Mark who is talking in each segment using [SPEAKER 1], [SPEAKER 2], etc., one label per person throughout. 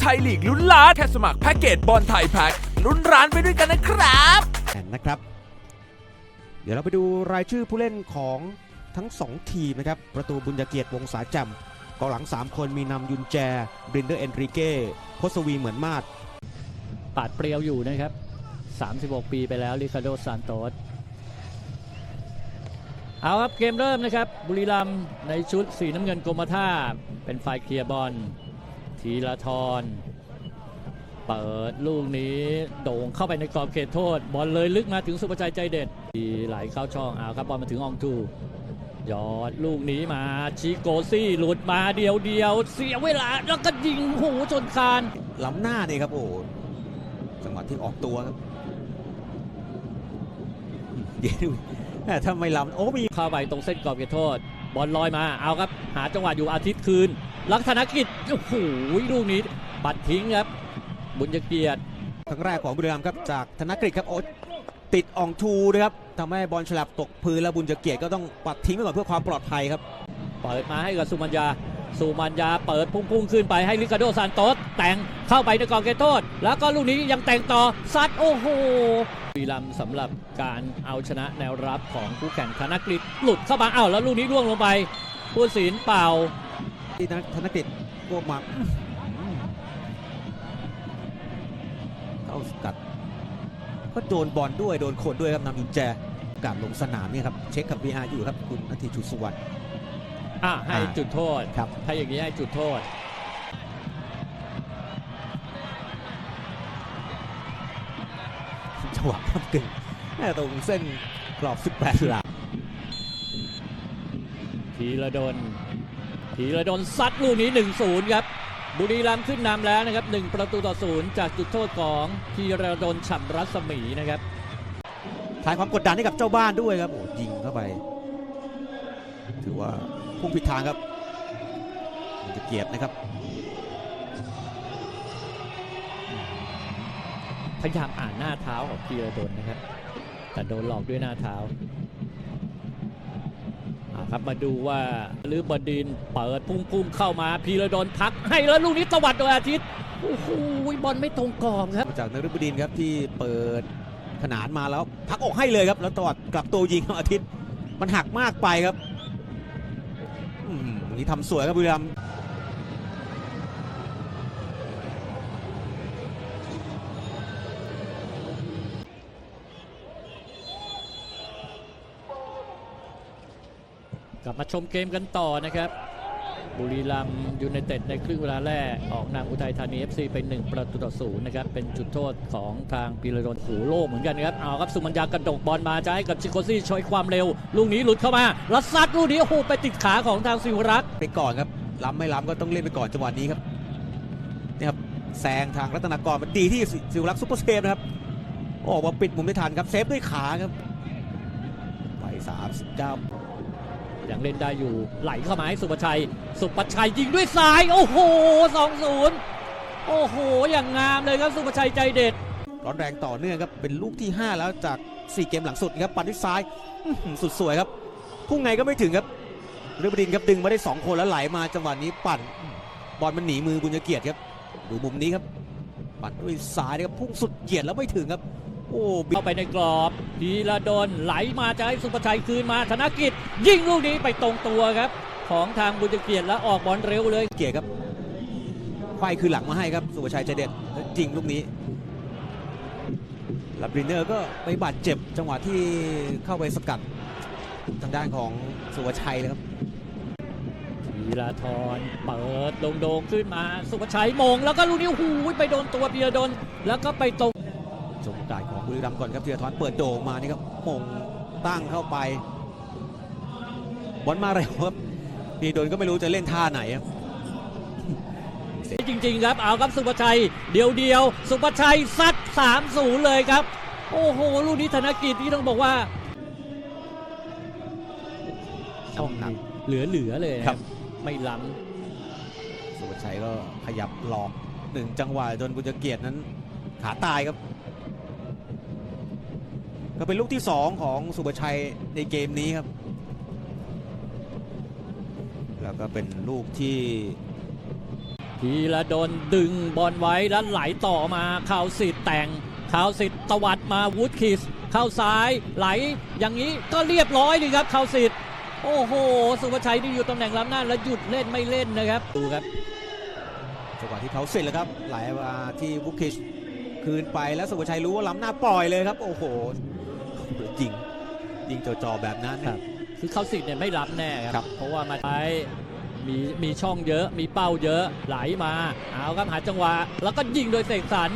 [SPEAKER 1] ไทยลีกลุ้นล้านแค่สมัครแพ็กเกจบอลไทยแพ็กลุ้นร้านไปด้วยกันนะครับ
[SPEAKER 2] แอนนะครับ เดี๋ยวเราไปดูรายชื่อผู้เล่นของทั้ง 2 ทีมนะครับ ประตูบุญญเกียรติวงศาจำกองหลัง 3 คนมีนำยุนแจบรินเดอร์เอนริเก้พศวีเหมือนมาด
[SPEAKER 3] ปาดเปรียวอยู่นะครับ 36 ปีไปแล้วริคาโดซานโตสเอาครับ เกมเริ่มนะครับ บุรีรัมย์ในชุดสีน้ำเงินกรมท่า เป็นฝ่ายเคลียร์บอล ทีละทรเปิดลูกนี้โด่งเข้าไปในกรอบเขตโทษ บอลเลยลึกมาถึงสุภชัยใจเด็ดทีไหลเข้าช่องเอาครับบอลมาถึงอองทูยอดลูกนี้มาชิโกซี่หลุดมาเดียวเดียวๆเสียเวลาแล้วก็ยิงหูจนคาน
[SPEAKER 2] ล้ำหน้านี่ครับโอ้จังหวะที่ออกตัวครับเดี๋ยวดูแม่ถ้าไม่ล้ำโอ้มี
[SPEAKER 3] เข้าไปตรงเส้นกรอบเขตโทษ บอลลอยมาเอาครับ หาจังหวะอยู่อาทิตย์คืน ลักษณกิจโอ้โหลูกนี้ปัดทิ้งครับ บุญเกียรติ
[SPEAKER 2] ครั้งแรกของบุรีรัมย์ครับจากธนกฤษครับโอ้ติดอองทูนะครับทำให้บอลฉลับตกพื้นแล้วบุญเกียรติก็ต้องปัดทิ้งไปก่อนเพื่อความปลอดภัยครับ
[SPEAKER 3] เปิดมาให้กับสุมัญญา สุมัญญาเปิดพุ่งๆขึ้นไปให้ลิคาโดซานโตสแต่งเข้าไปในกรอบเขตโทษ แล้วก็ลูกนี้ยังแต่งต่อซัดโอ้โห บุรีรัมย์สำหรับการเอาชนะแนวรับของคู่แข่งธนกฤษหลุดเข้ามาอ้าวแล้วลูกนี้ร่วงลงไปผู้สินเป่า
[SPEAKER 2] ที่ธนกฤษพวกมาอื้อหือเข้าสกัด ก็โดนบอลด้วยโดนคนด้วยครับนำยุนแจการลงสนามเนี่ยครับเช็คกับ VR อยู่ครับคุณนาทีชุดสุวรรณ
[SPEAKER 3] อะให้
[SPEAKER 2] อ่า
[SPEAKER 3] จุดโทษ
[SPEAKER 2] ครับ
[SPEAKER 3] ถ้าอย่างนี้ให้จุดโทษ
[SPEAKER 2] จังหวะพับกึ่งแม่ตรงเส้นกรอบ 18 หลา
[SPEAKER 3] ธีรดลธีรดลซัดลูกนี้ 1-0 ครับ บุรีรัมย์ขึ้นนำแล้วนะครับ 1 ประตูต่อศูนย์จากจุดโทษของธีรดลฉ่ำรัศมีนะครับ
[SPEAKER 2] ทายความกดดันให้กับเจ้าบ้านด้วยครับโอ้ยิงเข้าไป ถือว่าพุ่งผิดทางครับมันจะเกียรตินะครับ
[SPEAKER 3] พยายามอ่านหน้าเท้าของธีรดลนะครับ แต่โดนหลอกด้วยหน้าเท้าครับมาดูว่าลือบดินเปิดพุ่งๆเข้ามาพีระดลพัก ให้แล้วลูกนี้ตวัดโดยอาทิตย์โอ้โหบอลไม่ตรงกรอบครับ
[SPEAKER 2] จากนฤบดินครับที่เปิดขนานมาแล้วพักอกให้เลยครับ แล้วตอดกลับตัวยิงอาทิตย์ มันหักมากไปครับอืมนี้ทำสวยครับบุรีรัมย์
[SPEAKER 3] กลับมาชมเกมกันต่อนะครับ บุรีรัมยูไนเต็ดในครึ่งเวลาแรก ออกนำอุทัยธานี FC ไป 1 ประตูต่อศูนย์นะครับ เป็นจุดโทษของทางปีรดนหูโล่เหมือนกันนะครับ เอาครับ สุมัญญากระดกบอลมาจะให้กับชิโกซี่ช่วยความเร็ว ลูกนี้หลุดเข้ามาล้วซัดลูกนี้โอ้โหไปติดขาของทางสิวรักษ์
[SPEAKER 2] ไปก่อนครับล้ำไม่ล้ำก็ต้องเล่นไปก่อนจังหวะนี้ครับนี่ครับแซงทางรัตนากรมันดีที่สิวรักษ์ซุปเปอร์เซฟนะครับออกมาปิดมุมได้ทันครับเซฟด้วยขาครับไป39
[SPEAKER 3] ยังเล่นได้อยู่ไหลเข้ามาให้สุประชัย สุประชัยยิงด้วยซ้าย โอ้โห2-0โอ้โห อย่างงามเลยครับสุประชัยใจเด็ด
[SPEAKER 2] ร้อนแรงต่อเนื่องครับ เป็นลูกที่ 5 แล้วจาก 4 เกมหลังสุดครับปัดด้วยซ้ายอื้อหือสุดสวยครับ พุ่งไงก็ไม่ถึงครับฤบดินทร์ครับดึงมาได้ 2 คนแล้วไหลมาจังหวะนี้ปั่น บอลมันหนีมือบุญเกียรติครับ ดูมุมนี้ครับ ปั่นด้วยซ้ายนะครับพุ่งสุดเหยียดแล้วไม่ถึงครับ โอ้บิ๊ก
[SPEAKER 3] เข้าไปในกรอบพีระดนไหลมาจะให้สุประชัยคืนมาธนกิจ ยิงลูกนี้ไปตรงตัวครับ ของทางบุญเกียรติแล้วออกบอลเร็วเลย
[SPEAKER 2] เกียรติครับไขว้คือหลังมาให้ครับ สุภชัยใจเด็ดแล้วจริงลูกนี้ลับรินเนอร์ก็ไปบาดเจ็บจังหวะที่เข้าไปสกัดทางด้านของสุภชัยเลยครับ
[SPEAKER 3] พีระทรเปิดโด่งๆขึ้นมา สุประชัยมง แล้วก็ลูกนี้หูยไปโดนตัวพีระดนแล้วก็ไปตรง
[SPEAKER 2] ชมโอกาสของบุรีรัมย์ก่อนครับธีรทรเปิดโด่งมานี่ครับมงตั้งเข้าไปบอลมาเร็วครับพีโดนก็ไม่รู้จะเล่นท่าไหนครับ
[SPEAKER 3] จริงๆครับเอาครับสุประชัย เดียวเดียวๆสุประชัยซัด3-0 เลยครับ โอ้โหลูกนี้ธนกิจที่ต้องบอกว่า
[SPEAKER 2] ช่องหนัก
[SPEAKER 3] เหลือๆเลยนะครับ ไม่ล้ำ
[SPEAKER 2] สุภชัยก็ขยับหลอกหนึ่งจังหวะจนบุญเกียรตินั้นขาตายครับ ก็เป็นลูกที่ 2 ของสุภชัยในเกมนี้ครับ แล้วก็เป็นลูกที่
[SPEAKER 3] พีระดนดึงบอลไว้แล้วไหลต่อมาข่าวสิทธิ์แต่งข่าวสิทธิ์ตวัดมาวูดคิสเข้าซ้ายไหลอย่างนี้ก็เรียบร้อยดีครับข่าวสิทธิ์โอ้โห สุภชัยที่อยู่ตำแหน่งล้ำหน้าแล้วหยุดเล่นไม่เล่นนะครับ ดูครับ
[SPEAKER 2] จังหวะที่เขาเสร็จแล้วครับไหลมาที่บุกิชคืนไปแล้วสุภชัยรู้ว่าล้ำหน้าปล่อยเลยครับ โอ้โห ยิงยิงจ่อๆแบบนั้น
[SPEAKER 3] ครับ คือเข้าสิทธิ์เนี่ยไม่รับแน่ค
[SPEAKER 2] ครั
[SPEAKER 3] รับเพราะว่ามาใช้มีมีช่องเยอะ มีเป้าเยอะไหลมา เอาครับหาจังหวะ แล้วก็ยิงโดยเสกสรร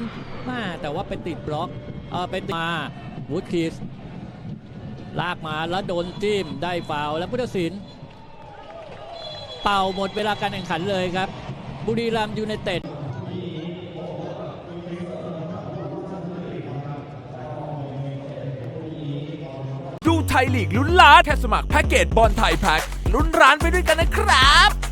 [SPEAKER 3] มาแต่ว่าไปติดบล็อกเออไปติดมาวูดคิสลากมาแล้วโดนจิ้มได้ฟาวล์แล้วพุทธศิลป์เป่าหมดเวลาการแข่งขันเลยครับ บุรีรัมย์ยูไนเต็ด
[SPEAKER 1] ดู ไทยลีกลุ้นล้านแค่สมัครแพ็กเกจบอลไทยแพ็กลุ้นร้านไปด้วยกันนะครับ